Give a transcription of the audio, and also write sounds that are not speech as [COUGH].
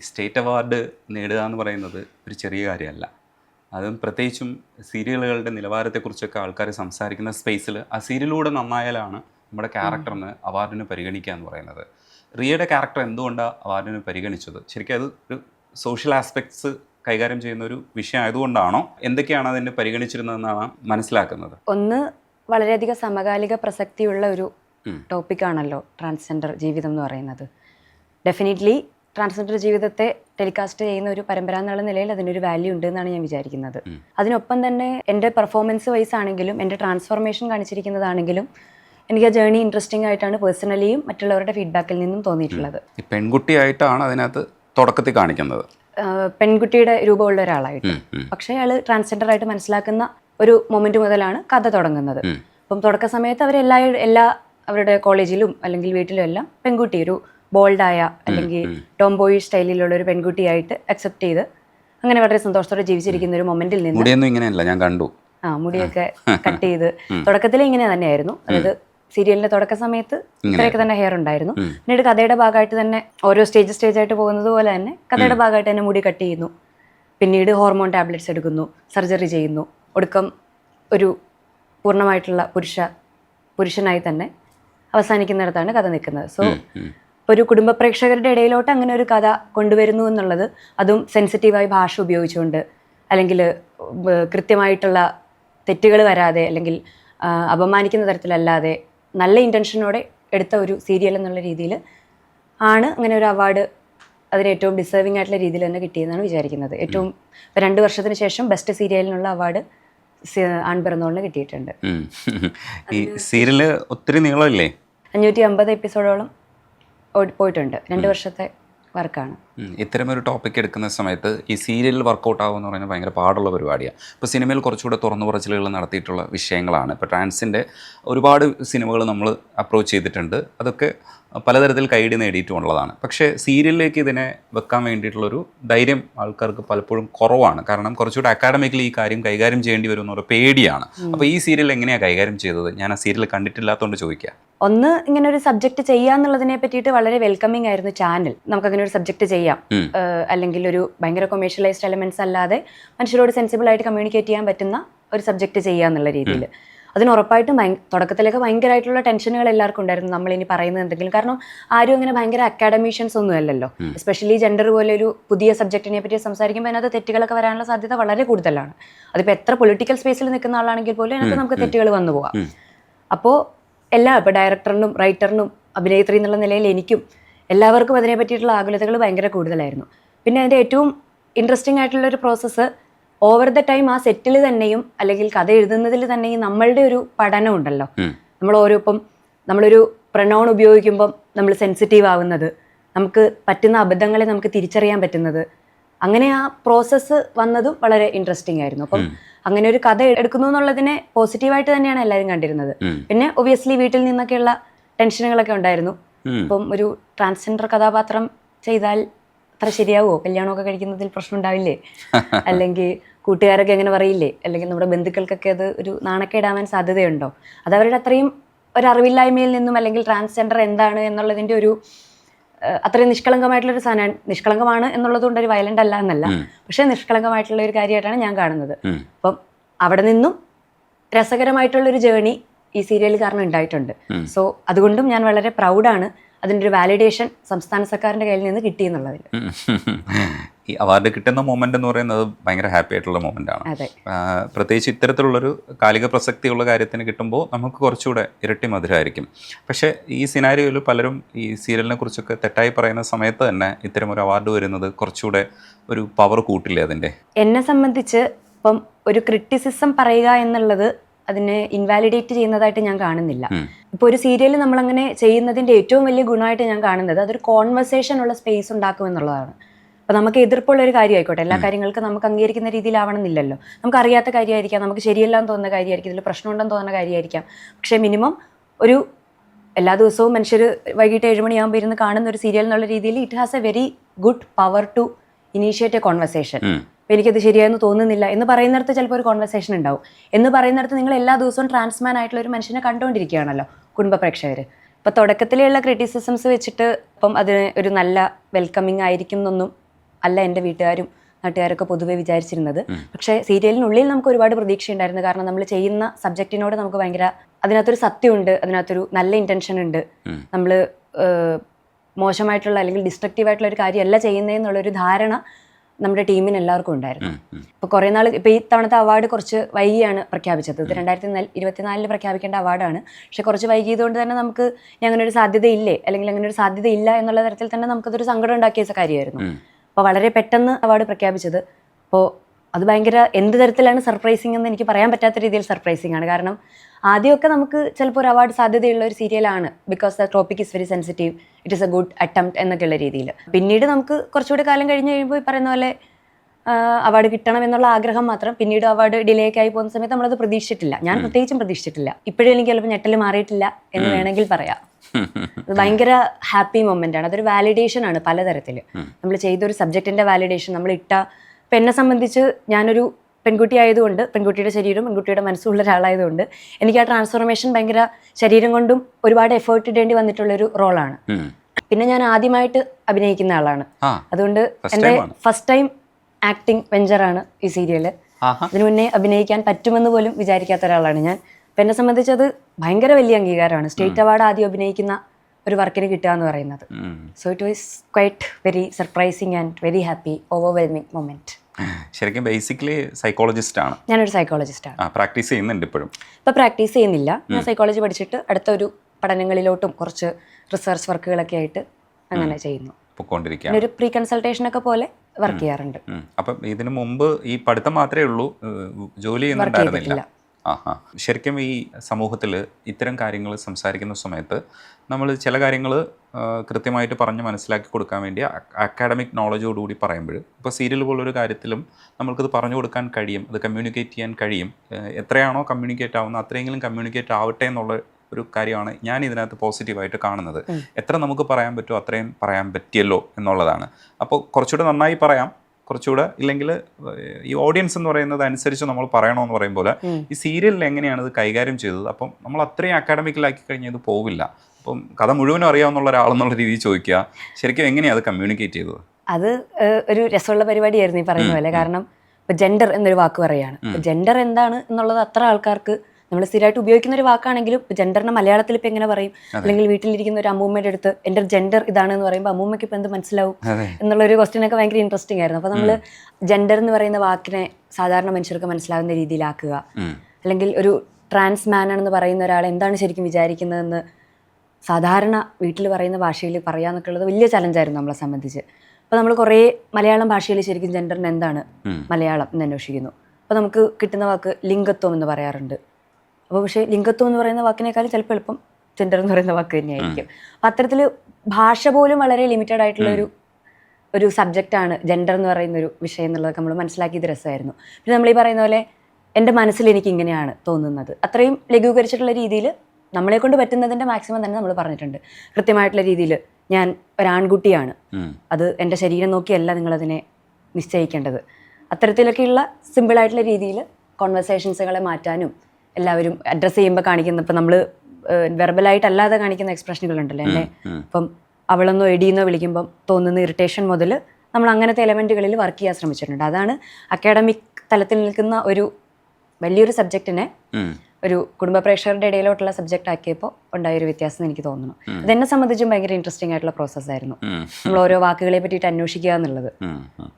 State award നേടുക എന്ന് പറയുന്നത് ഒരു ചെറിയ കാര്യമല്ല. അതും പ്രത്യേകിച്ചും സീരിയലുകളുടെ നിലവാരത്തെക്കുറിച്ചൊക്കെ ആൾക്കാർ സംസാരിക്കുന്ന സ്പേസിൽ ആ സീരിയലിലൂടെ നന്നായാലാണ് നമ്മുടെ ക്യാരക്ടറിന് അവാർഡിന് പരിഗണിക്കുക എന്ന് പറയുന്നത്. റിയയുടെ ക്യാരക്ടർ എന്തുകൊണ്ടാണ് അവാർഡിന് പരിഗണിച്ചത്? ശരിക്കും അത് ഒരു സോഷ്യൽ ആസ്പെക്ട്സ് കൈകാര്യം ചെയ്യുന്ന ഒരു വിഷയം ആയതുകൊണ്ടാണോ? എന്തൊക്കെയാണ് അതിന് പരിഗണിച്ചിരുന്നതെന്നാണ് മനസ്സിലാക്കുന്നത്? ഒന്ന് വളരെയധികം സമകാലിക പ്രസക്തിയുള്ള ഒരു. ടോപ്പിക്കാണല്ലോ ട്രാൻസ്ജെൻഡർ ജീവിതം എന്ന് പറയുന്നത്. ഡെഫിനറ്റ്ലി ട്രാൻസ്ജെൻഡർ ജീവിതത്തെ ടെലികാസ്റ്റ് ചെയ്യുന്ന ഒരു പരമ്പര എന്നുള്ള നിലയിൽ അതിനൊരു വാല്യൂ ഉണ്ട് എന്നാണ് ഞാൻ വിചാരിക്കുന്നത്. അതിനൊപ്പം തന്നെ എന്റെ പെർഫോമൻസ് വൈസ് ആണെങ്കിലും എന്റെ ട്രാൻസ്ഫോർമേഷൻ കാണിച്ചിരിക്കുന്നതാണെങ്കിലും എനിക്ക് ആ ജേർണി ഇൻട്രസ്റ്റിംഗ് ആയിട്ടാണ് പേഴ്സണലിയും മറ്റുള്ളവരുടെ ഫീഡ്ബാക്കിൽ നിന്നും തോന്നിയിട്ടുള്ളത്. പെൺകുട്ടിയായിട്ടാണ് അതിനകത്ത് തുടക്കത്തിൽ കാണിക്കുന്നത്. പെൺകുട്ടിയുടെ രൂപമുള്ള ഒരാളായിട്ട്. പക്ഷേ അയാൾ ട്രാൻസ്ജെൻഡർ ആയിട്ട് മനസ്സിലാക്കുന്ന ഒരു മൊമെന്റ് മുതലാണ് കഥ തുടങ്ങുന്നത്. അപ്പം തുടക്ക സമയത്ത് അവർ എല്ലാ എല്ലാ അവരുടെ കോളേജിലും അല്ലെങ്കിൽ വീട്ടിലും എല്ലാം പെൺകുട്ടി ഒരു ബോൾഡായ അല്ലെങ്കിൽ ടോംബോയി സ്റ്റൈലിലുള്ള ഒരു പെൺകുട്ടിയായിട്ട് അക്സെപ്റ്റ് ചെയ്ത് അങ്ങനെ വളരെ സന്തോഷത്തോടെ ജീവിച്ചിരിക്കുന്ന ഒരു മൊമെന്റിൽ നിന്ന് മുടിയൊന്നും ഇങ്ങനെയല്ല ഞാൻ കണ്ടു. ആ മുടിയൊക്കെ കട്ട് ചെയ്ത്. തുടക്കത്തിൽ ഇങ്ങനെ തന്നെയായിരുന്നു. അതായത് സീരിയലിന്റെ തുടക്ക സമയത്ത് ഇത്രയൊക്കെ തന്നെ ഹെയർ ഉണ്ടായിരുന്നു. പിന്നീട് കഥയുടെ ഭാഗമായിട്ട് തന്നെ ഓരോ സ്റ്റേജ് സ്റ്റേജ് ആയിട്ട് പോകുന്നത് പോലെ തന്നെ കഥയുടെ ഭാഗമായിട്ട് തന്നെ മുടി കട്ട് ചെയ്യുന്നു. പിന്നീട് ഹോർമോൺ ടാബ്ലറ്റ്സ് എടുക്കുന്നു സർജറി ചെയ്യുന്നു. ഒടുക്കം ഒരു പൂർണമായിട്ടുള്ള പുരുഷ പുരുഷനായി തന്നെ അവസാനിക്കുന്നിടത്താണ് കഥ നിൽക്കുന്നത്. സോ. ഒരു കുടുംബ പ്രേക്ഷകരുടെ ഇടയിലോട്ട് അങ്ങനെ ഒരു കഥ കൊണ്ടുവരുന്നു എന്നുള്ളത് അതും സെൻസിറ്റീവായി ഭാഷ ഉപയോഗിച്ചുകൊണ്ട്. അല്ലെങ്കിൽ കൃത്യമായിട്ടുള്ള തെറ്റുകൾ വരാതെ അല്ലെങ്കിൽ അപമാനിക്കുന്ന തരത്തിലല്ലാതെ നല്ല ഇന്റൻഷനോടെ എടുത്ത ഒരു സീരിയൽ എന്നുള്ള രീതിയിൽ ആണ് അങ്ങനെ ഒരു അവാർഡ് അതിന് ഏറ്റവും ഡിസേർവിംഗ് ആയിട്ടുള്ള രീതിയിൽ തന്നെ കിട്ടിയെന്നാണ് വിചാരിക്കുന്നത്. ഏറ്റവും രണ്ട് വർഷത്തിന് ശേഷം ബെസ്റ്റ് സീരിയലിനുള്ള അവാർഡ് ആൺപിറന്നോളിന് കിട്ടിയിട്ടുണ്ട്. ഈ സീരിയൽ ഒത്തിരി നീളമില്ലേ? അഞ്ഞൂറ്റി അമ്പത് എപ്പിസോഡോളം പോയിട്ടുണ്ട്. രണ്ട് വർഷത്തെ വർക്കാണ്. ഇത്തരം ഇത്തരമൊരു ടോപ്പിക് എടുക്കുന്ന സമയത്ത് ഈ സീരിയലിൽ വർക്കൗട്ട് എന്ന് പറയുന്നത് ഭയങ്കര പാടുള്ള പരിപാടിയാണ് ഇപ്പോൾ സിനിമയിൽ കുറച്ചുകൂടെ തുറന്നു പറച്ചിലുകൾ നടത്തിയിട്ടുള്ള വിഷയങ്ങളാണ്. ഇപ്പോൾ ട്രാൻസിന്റെ ഒരുപാട് സിനിമകൾ നമ്മൾ അപ്രോച്ച് ചെയ്തിട്ടുണ്ട്. അതൊക്കെ പലതരത്തിൽ കൈഡി നേടിയിട്ടുള്ളതാണ് പക്ഷേ സീരിയലിലേക്ക് ഇതിനെ വെക്കാൻ വേണ്ടിയിട്ടുള്ളൊരു ധൈര്യം ആൾക്കാർക്ക് പലപ്പോഴും കുറവാണ്. കാരണം കുറച്ചുകൂടി അക്കാഡമിക്കലി ഈ കാര്യം കൈകാര്യം ചെയ്യേണ്ടി വരും എന്നൊരു പേടിയാണ്. അപ്പോൾ ഈ സീരിയൽ എങ്ങനെയാണ് കൈകാര്യം ചെയ്തത്? ഞാൻ ആ സീരിയൽ കണ്ടിട്ടില്ലാത്തതുകൊണ്ട് ചോദിക്കുക ഒന്ന് ഇങ്ങനെ ഒരു സബ്ജക്ട് ചെയ്യാന്നുള്ളതിനെ പറ്റിയിട്ട് വളരെ വെൽക്കമിങ് ആയിരുന്നു ചാനൽ നമുക്ക് അങ്ങനെ ഒരു സബ്ജക്ട് ചെയ്യാം. അല്ലെങ്കിൽ ഒരു ഭയങ്കര കൊമേഴ്ഷ്യലൈസ്ഡ് എലമെന്റ്സ് അല്ലാതെ മനുഷ്യരോട് സെൻസിബിൾ ആയിട്ട് കമ്മ്യൂണിക്കേറ്റ് ചെയ്യാൻ പറ്റുന്ന ഒരു സബ്ജക്ട് ചെയ്യാന്നുള്ള രീതിയിൽ അതിന് ഉറപ്പായിട്ടും തുടക്കത്തിലൊക്കെ ഭയങ്കരമായിട്ടുള്ള ടെൻഷനുകൾ എല്ലാവർക്കും ഉണ്ടായിരുന്നു. നമ്മൾ ഇനി പറയുന്നത് എന്തെങ്കിലും. കാരണം ആരും അങ്ങനെ ഭയങ്കര അക്കാഡമീഷ്യൻസ് ഒന്നും അല്ലല്ലോ. എസ്പെഷ്യലി ജെൻഡർ പോലെ ഒരു പുതിയ സബ്ജക്റ്റിനെ പറ്റി സംസാരിക്കുമ്പോൾ അതിനകത്ത് തെറ്റുകളൊക്കെ വരാനുള്ള സാധ്യത വളരെ കൂടുതലാണ്. അതിപ്പോൾ എത്ര പൊളിറ്റിക്കൽ സ്പേസിൽ നിൽക്കുന്ന ആളാണെങ്കിൽ പോലും അതിനകത്ത് നമുക്ക് തെറ്റുകൾ വന്നു പോകാം അപ്പോൾ എല്ലാ ഇപ്പോൾ ഡയറക്ടറിനും റൈറ്ററിനും അഭിനേത്രി എന്നുള്ള നിലയിൽ എനിക്കും എല്ലാവർക്കും അതിനെ പറ്റിയിട്ടുള്ള ആകുലതകൾ ഭയങ്കര കൂടുതലായിരുന്നു. പിന്നെ അതിന്റെ ഏറ്റവും ഇൻട്രസ്റ്റിംഗ് ആയിട്ടുള്ള ഒരു പ്രോസസ്സ് ഓവർ ദ ടൈം ആ സെറ്റിൽ തന്നെയും അല്ലെങ്കിൽ കഥ എഴുതുന്നതിൽ തന്നെയും നമ്മളുടെ ഒരു പഠനം ഉണ്ടല്ലോ. നമ്മൾ ഓരോ ഇപ്പം നമ്മളൊരു പ്രണോൺ ഉപയോഗിക്കുമ്പം നമ്മൾ സെൻസിറ്റീവ് ആവുന്നത് നമുക്ക് പറ്റുന്ന അബദ്ധങ്ങളെ നമുക്ക് തിരിച്ചറിയാൻ പറ്റുന്നത്. അങ്ങനെ ആ പ്രോസസ്സ് വന്നതും വളരെ ഇൻട്രസ്റ്റിംഗ് ആയിരുന്നു. അപ്പം അങ്ങനെ ഒരു കഥ എടുക്കുന്നു എന്നുള്ളതിനെ പോസിറ്റീവായിട്ട് തന്നെയാണ് എല്ലാവരും കണ്ടിരുന്നത്. പിന്നെ ഒബിയസ്ലി വീട്ടിൽ നിന്നൊക്കെയുള്ള ടെൻഷനുകളൊക്കെ ഉണ്ടായിരുന്നു. അപ്പം ഒരു ട്രാൻസ്ജെൻഡർ കഥാപാത്രം ചെയ്താൽ അത്ര ശരിയാവോ? കല്യാണമൊക്കെ കഴിക്കുന്നതിൽ പ്രശ്നം ഉണ്ടാവില്ലേ അല്ലെങ്കിൽ കൂട്ടുകാരൊക്കെ എങ്ങനെ പറയില്ലേ? അല്ലെങ്കിൽ നമ്മുടെ ബന്ധുക്കൾക്കൊക്കെ അത് ഒരു നാണക്കേടാവാൻ സാധ്യതയുണ്ടോ? അത് അവരുടെ അത്രയും ഒരു അറിവില്ലായ്മയിൽ നിന്നും അല്ലെങ്കിൽ ട്രാൻസ്ജെൻഡർ എന്താണ് എന്നുള്ളതിന്റെ ഒരു അത്രയും നിഷ്കളങ്കമായിട്ടുള്ള ഒരു സാധനം. നിഷ്കളങ്കമാണ് എന്നുള്ളത് കൊണ്ട് ഒരു വയലന്റ് അല്ല എന്നല്ല. പക്ഷേ നിഷ്കളങ്കമായിട്ടുള്ള ഒരു കാര്യമായിട്ടാണ് ഞാൻ കാണുന്നത്. അപ്പം അവിടെ നിന്നും രസകരമായിട്ടുള്ള ഒരു ജേണി ഈ സീരിയൽ കാരണം ഉണ്ടായിട്ടുണ്ട്. സോ അതുകൊണ്ടും ഞാൻ വളരെ പ്രൗഡാണ് അതിന്റെ ഒരു വാലിഡേഷൻ സംസ്ഥാന സർക്കാരിന്റെ കയ്യിൽ നിന്ന് കിട്ടി എന്നുള്ളതിൽ ഈ അവാർഡ് കിട്ടുന്ന മൊമെന്റ് എന്ന് പറയുന്നത് ഭയങ്കര ഹാപ്പി ആയിട്ടുള്ള മൊമെന്റ് ആണ്. പ്രത്യേകിച്ച് ഇത്തരത്തിലുള്ളൊരു കാലിക പ്രസക്തിയുള്ള കാര്യത്തിന് കിട്ടുമ്പോൾ നമുക്ക് കുറച്ചുകൂടെ ഇരട്ടി മധുരമായിരിക്കും പക്ഷേ ഈ സിനാരിയോയിൽ പലരും ഈ സീരിയലിനെ കുറിച്ചൊക്കെ തെറ്റായി പറയുന്ന സമയത്ത് തന്നെ ഇത്തരം ഒരു അവാർഡ് വരുന്നത് കുറച്ചുകൂടെ ഒരു പവർ കൂട്ടില്ലേ അതിന്റെ എന്നെ സംബന്ധിച്ച് ഇപ്പം ഒരു ക്രിറ്റിസിസം പറയുക എന്നുള്ളത് അതിനെ ഇൻവാലിഡേറ്റ് ചെയ്യുന്നതായിട്ട് ഞാൻ കാണുന്നില്ല. ഇപ്പൊ ഇപ്പോൾ ഒരു സീരിയൽ നമ്മൾ അങ്ങനെ ചെയ്യുന്നതിന്റെ ഏറ്റവും വലിയ ഗുണമായിട്ട് ഞാൻ കാണുന്നത് അതൊരു കോൺവെർസേഷൻ ഉള്ള സ്പേസ് ഉണ്ടാക്കും എന്നുള്ളതാണ് അപ്പോൾ നമുക്ക് എതിർപ്പുള്ള ഒരു കാര്യമായിക്കോട്ടെ. എല്ലാ കാര്യങ്ങൾക്കും നമുക്ക് അംഗീകരിക്കുന്ന രീതിയിലാവണമെന്നില്ലല്ലോ. നമുക്ക് അറിയാത്ത കാര്യമായിരിക്കാം നമുക്ക് ശരിയല്ലാന്ന് തോന്നുന്ന കാര്യമായിരിക്കും ഇതിൽ പ്രശ്നമുണ്ടെന്ന് തോന്നുന്ന കാര്യമായിരിക്കാം. പക്ഷേ മിനിമം ഒരു എല്ലാ ദിവസവും മനുഷ്യർ വൈകിട്ട് ഏഴ് മണിയാകുമ്പോൾ ഇരുന്ന് കാണുന്ന ഒരു സീരിയൽ എന്നുള്ള രീതിയിൽ it has a very good power to initiate a conversation എനിക്കത് ശരിയായെന്ന് തോന്നുന്നില്ല എന്ന് പറയുന്നിടത്ത് ചിലപ്പോൾ ഒരു കോൺവെർസേഷൻ ഉണ്ടാവും. എന്ന് പറയുന്നിടത്ത് നിങ്ങൾ എല്ലാ ദിവസവും ട്രാൻസ്മാൻ ആയിട്ടുള്ള ഒരു മനുഷ്യനെ കണ്ടുകൊണ്ടിരിക്കുകയാണല്ലോ കുടുംബ പ്രേക്ഷകർ അപ്പോൾ തുടക്കത്തിലുള്ള ക്രിറ്റിസിസംസ് വെച്ചിട്ട് ഇപ്പം അതിന് ഒരു നല്ല വെൽക്കമിങ് ആയിരിക്കും എന്നൊന്നും അല്ല എന്റെ വീട്ടുകാരും നാട്ടുകാരൊക്കെ പൊതുവെ വിചാരിച്ചിരുന്നത്. പക്ഷേ സീരിയലിനുള്ളിൽ നമുക്ക് ഒരുപാട് പ്രതീക്ഷയുണ്ടായിരുന്നു. കാരണം നമ്മൾ ചെയ്യുന്ന സബ്ജക്റ്റിനോട് നമുക്ക് ഭയങ്കര അതിനകത്തൊരു സത്യമുണ്ട് അതിനകത്തൊരു നല്ല ഇന്റൻഷൻ ഉണ്ട്. നമ്മൾ മോശമായിട്ടുള്ള അല്ലെങ്കിൽ ഡിസ്ട്രക്റ്റീവ് ആയിട്ടുള്ള ഒരു കാര്യമല്ല ചെയ്യുന്നതെന്നുള്ളൊരു ധാരണ നമ്മുടെ ടീമിന് എല്ലാവർക്കും ഉണ്ടായിരുന്നു. അപ്പോൾ കുറേ നാൾ ഇപ്പോൾ ഈ തവണത്തെ അവാർഡ് കുറച്ച് വൈകിയാണ് പ്രഖ്യാപിച്ചത്. ഇത് രണ്ടായിരത്തി ഇരുപത്തിനാലിൽ പ്രഖ്യാപിക്കേണ്ട അവാർഡാണ് പക്ഷെ കുറച്ച് വൈകിയതുകൊണ്ട് തന്നെ നമുക്ക് ഇനി അങ്ങനെ ഒരു സാധ്യതയില്ലേ? അല്ലെങ്കിൽ അങ്ങനെ ഒരു സാധ്യതയില്ല എന്നുള്ള തരത്തിൽ തന്നെ നമുക്കതൊരു സങ്കടം ഉണ്ടാക്കിയ കാര്യമായിരുന്നു. അപ്പോൾ വളരെ പെട്ടെന്ന് അവാർഡ് പ്രഖ്യാപിച്ചത്. അപ്പോൾ അത് ഭയങ്കര എന്ത് തരത്തിലാണ് സർപ്രൈസിങ് എന്ന് എനിക്ക് പറയാൻ പറ്റാത്ത രീതിയിൽ സർപ്രൈസിങ് ആണ്. കാരണം ആദ്യമൊക്കെ നമുക്ക് ചിലപ്പോൾ ഒരു അവാർഡ് സാധ്യതയുള്ള ഒരു സീരിയലാണ് because the topic is very sensitive it is a good attempt എന്നൊക്കെയുള്ള രീതിയിൽ പിന്നീട് നമുക്ക് കുറച്ചുകൂടി കാലം കഴിഞ്ഞ് കഴിയുമ്പോൾ ഈ പറയുന്ന പോലെ അവാർഡ് കിട്ടണം എന്നുള്ള ആഗ്രഹം മാത്രം പിന്നീട് അവാർഡ് ഡിലേ ഒക്കെ ആയി പോകുന്ന സമയത്ത് നമ്മളത് പ്രതീക്ഷിച്ചിട്ടില്ല. ഞാൻ പ്രത്യേകിച്ചും പ്രതീക്ഷിച്ചിട്ടില്ല. ഇപ്പോഴും എനിക്ക് ചിലപ്പോൾ ഞെട്ടൽ മാറിയിട്ടില്ല എന്ന് വേണമെങ്കിൽ പറയാം. [LAUGHS] അത് ഭയങ്കര ഹാപ്പി മൊമെന്റ് ആണ്. അതൊരു വാലിഡേഷൻ ആണ് പലതരത്തിൽ നമ്മൾ ചെയ്തൊരു സബ്ജക്റ്റിന്റെ വാലിഡേഷൻ നമ്മൾ ഇട്ട ഇപ്പം എന്നെ സംബന്ധിച്ച് ഞാനൊരു പെൺകുട്ടി ആയതുകൊണ്ട് പെൺകുട്ടിയുടെ ശരീരം പെൺകുട്ടിയുടെ മനസ്സുള്ള ഒരാളായതുകൊണ്ട് എനിക്ക് ആ ട്രാൻസ്ഫോർമേഷൻ ഭയങ്കര ശരീരം കൊണ്ടും ഒരുപാട് എഫേർട്ട് ഇടേണ്ടി വന്നിട്ടുള്ളൊരു റോളാണ്. പിന്നെ ഞാൻ ആദ്യമായിട്ട് അഭിനയിക്കുന്ന ആളാണ്. അതുകൊണ്ട് എന്റെ ഫസ്റ്റ് ടൈം ആക്ടിങ് വെഞ്ചറാണ് ഈ സീരിയൽ അതിനു മുന്നേ അഭിനയിക്കാൻ പറ്റുമെന്ന് പോലും വിചാരിക്കാത്ത ഒരാളാണ് ഞാൻ. അപ്പം എന്നെ സംബന്ധിച്ച് അത് ഭയങ്കര വലിയ അംഗീകാരമാണ്. സ്റ്റേറ്റ് അവാർഡ് ആദ്യം അഭിനയിക്കുന്ന ഒരു വർക്കിന് കിട്ടുക എന്ന് പറയുന്നത്. So it was quite very surprising and very happy overwhelming moment ശരിക്കും ബേസിക്കലി സൈക്കോളജിസ്റ്റ് ആണ്. ഞാനൊരു സൈക്കോളജിസ്റ്റ് ആണ്. പ്രാക്ടീസ് ചെയ്യുന്നുണ്ട് ഇപ്പോഴും. ഇപ്പോൾ പ്രാക്ടീസ് ചെയ്യുന്നില്ല. ഞാൻ സൈക്കോളജി പഠിച്ചിട്ട് അടുത്ത ഒരു പഠനങ്ങളിലോട്ടും കുറച്ച് റിസർച്ച് വർക്കുകളൊക്കെ ആയിട്ട് അങ്ങനെ ചെയ്യുന്നു. പൊക്കോണ്ടിരിക്കുകയാണ്. ഒരു പ്രീ കൺസൾട്ടേഷൻ ഒക്കെ പോലെ വർക്ക് ചെയ്യാറുണ്ട്. അപ്പം ഇതിനു മുമ്പ് ഈ പഠിത്തം മാത്രമേ ഉള്ളൂ. ജോലി ചെയ്യുന്നുണ്ടായിരുന്നില്ല. ശരിക്കും ഈ സമൂഹത്തിൽ ഇത്തരം കാര്യങ്ങൾ സംസാരിക്കുന്ന സമയത്ത് നമ്മൾ ചില കാര്യങ്ങൾ കൃത്യമായിട്ട് പറഞ്ഞ് മനസ്സിലാക്കി കൊടുക്കാൻ വേണ്ടി അക്കാഡമിക് നോളജോടുകൂടി പറയുമ്പോൾ ഇപ്പോൾ സീരിയൽ പോലൊരു കാര്യത്തിലും നമ്മൾക്കത് പറഞ്ഞു കൊടുക്കാൻ കഴിയും അത് കമ്മ്യൂണിക്കേറ്റ് ചെയ്യാൻ കഴിയും. എത്രയാണോ കമ്മ്യൂണിക്കേറ്റ് ആവുന്നത് അത്രയെങ്കിലും കമ്മ്യൂണിക്കേറ്റ് ആവട്ടെ എന്നുള്ള ഒരു കാര്യമാണ് ഞാൻ ഇതിനകത്ത് പോസിറ്റീവായിട്ട് കാണുന്നത്. എത്ര നമുക്ക് പറയാൻ പറ്റുമോ അത്രയും പറയാൻ പറ്റിയല്ലോ എന്നുള്ളതാണ്. അപ്പോൾ കുറച്ചുകൂടെ നന്നായി പറയാം. കുറച്ചുകൂടെ ഇല്ലെങ്കിൽ ഈ ഓഡിയൻസ് എന്ന് പറയുന്നത് അനുസരിച്ച് നമ്മൾ പറയണമെന്ന് പറയുമ്പോൾ ഈ സീരിയലിൽ എങ്ങനെയാണ് ഇത് കൈകാര്യം ചെയ്തത്? അപ്പം നമ്മൾ അത്രയും അക്കാഡമിക്കലാക്കി കഴിഞ്ഞാൽ ഇത് പോവില്ല അപ്പം കഥ മുഴുവനും അറിയാവുന്ന ഒരാളെന്നുള്ള രീതിയിൽ ചോദിക്കുക. ശരിക്കും എങ്ങനെയാണ് അത് കമ്മ്യൂണിക്കേറ്റ് ചെയ്തത്? അത് ഒരു രസമുള്ള പരിപാടിയായിരുന്നു ഈ പറയുന്ന പോലെ. കാരണം ഇപ്പൊ ജെൻഡർ എന്നൊരു വാക്ക് പറയുകയാണ് ജെൻഡർ എന്താണ് എന്നുള്ളത് അത്ര ആൾക്കാർക്ക് നമ്മൾ സ്ഥിരമായിട്ട് ഉപയോഗിക്കുന്ന ഒരു വാക്കാണെങ്കിലും ജെൻഡറിനെ മലയാളത്തിൽ ഇപ്പൊ എങ്ങനെ പറയും? അല്ലെങ്കിൽ വീട്ടിലിരിക്കുന്ന ഒരു അമ്മൂമ്മയുടെ അടുത്ത് എന്റെ ജെൻഡർ ഇതാണ് എന്ന് പറയുമ്പോൾ അമ്മൂമ്മയ്ക്ക് ഇപ്പൊ എന്ത് മനസ്സിലാവും? അതെ. എന്നുള്ള ഒരു ക്വസ്റ്റ്യൻ ഒക്കെ ഭയങ്കര ഇൻട്രസ്റ്റിംഗ് ആയിരുന്നു. അപ്പോൾ നമ്മൾ ജെൻഡർ എന്ന് പറയുന്ന വാക്കിനെ സാധാരണ മനുഷ്യർക്ക് മനസ്സിലാവുന്ന രീതിയിലാക്കുക. അല്ലെങ്കിൽ ഒരു ട്രാൻസ് മാൻ ആണെന്ന് പറയുന്ന ഒരാൾ എന്താണ് ശരിക്കും വിചാരിക്കുന്നതെന്ന് സാധാരണ വീട്ടിൽ പറയുന്ന ഭാഷയിൽ പറയുക ഉള്ളത് വലിയ ചലഞ്ചായിരുന്നു നമ്മളെ സംബന്ധിച്ച്. അപ്പോൾ നമ്മൾ കുറേ മലയാളം ഭാഷയിൽ ശരിക്കും ജെൻഡറിന് എന്താണ് മലയാളം എന്ന് അന്വേഷിക്കുന്നു. അപ്പോൾ നമുക്ക് കിട്ടുന്ന വാക്ക് ലിംഗത്വം എന്ന് പറയാറുണ്ട്. അപ്പോൾ പക്ഷേ ലിംഗത്വം എന്ന് പറയുന്ന വാക്കിനേക്കാളും ചിലപ്പോൾ എളുപ്പം ജെൻഡർ എന്ന് പറയുന്ന വാക്ക് തന്നെയായിരിക്കും. അപ്പം അത്തരത്തിൽ ഭാഷ പോലും വളരെ ലിമിറ്റഡ് ആയിട്ടുള്ള ഒരു ഒരു സബ്ജക്റ്റാണ് ജെൻഡർ എന്ന് പറയുന്ന ഒരു വിഷയം എന്നുള്ളതൊക്കെ നമ്മൾ മനസ്സിലാക്കിയത് രസമായിരുന്നു. പിന്നെ നമ്മൾ ഈ പറയുന്ന പോലെ എന്റെ മനസ്സിൽ എനിക്ക് ഇങ്ങനെയാണ് തോന്നുന്നത്. അത്രയും ലഘൂകരിച്ചിട്ടുള്ള രീതിയിൽ നമ്മളെ കൊണ്ട് പറ്റുന്നതിന്റെ മാക്സിമം തന്നെ നമ്മൾ പറഞ്ഞിട്ടുണ്ട്. കൃത്യമായിട്ടുള്ള രീതിയിൽ ഞാൻ ഒരാൺകുട്ടിയാണ്. അത് എന്റെ ശരീരം നോക്കിയല്ല നിങ്ങളതിനെ നിശ്ചയിക്കേണ്ടത്. അത്തരത്തിലൊക്കെയുള്ള സിമ്പിളായിട്ടുള്ള രീതിയിൽ കോൺവെർസേഷൻസുകളെ മാറ്റാനും എല്ലാവരും അഡ്രസ്സ് ചെയ്യുമ്പോൾ കാണിക്കുന്ന ഇപ്പം നമ്മൾ വെർബലായിട്ട് അല്ലാതെ കാണിക്കുന്ന എക്സ്പ്രഷനുകൾ ഉണ്ടല്ലോ എന്നെ ഇപ്പം അവളെന്നോ എടിയെന്നോ വിളിക്കുമ്പം തോന്നുന്ന ഇറിറ്റേഷൻ മുതൽ നമ്മൾ അങ്ങനത്തെ എലമെന്റുകളിൽ വർക്ക് ചെയ്യാൻ ശ്രമിച്ചിട്ടുണ്ട്. അതാണ് അക്കാഡമിക് തലത്തിൽ നിൽക്കുന്ന ഒരു വലിയൊരു സബ്ജക്റ്റിനെ ഒരു കുടുംബ പ്രേക്ഷകരുടെ ഇടയിലോട്ടുള്ള സബ്ജക്റ്റ് ആക്കിയപ്പോൾ ഉണ്ടായൊരു വ്യത്യാസം എനിക്ക് തോന്നുന്നു. ഇതെന്നെ സംബന്ധിച്ചും ഭയങ്കര ഇൻട്രസ്റ്റിംഗ് ആയിട്ടുള്ള പ്രോസസ്സായിരുന്നു. നമ്മൾ ഓരോ വാക്കുകളെ പറ്റിയിട്ട് അന്വേഷിക്കുക എന്നുള്ളത്.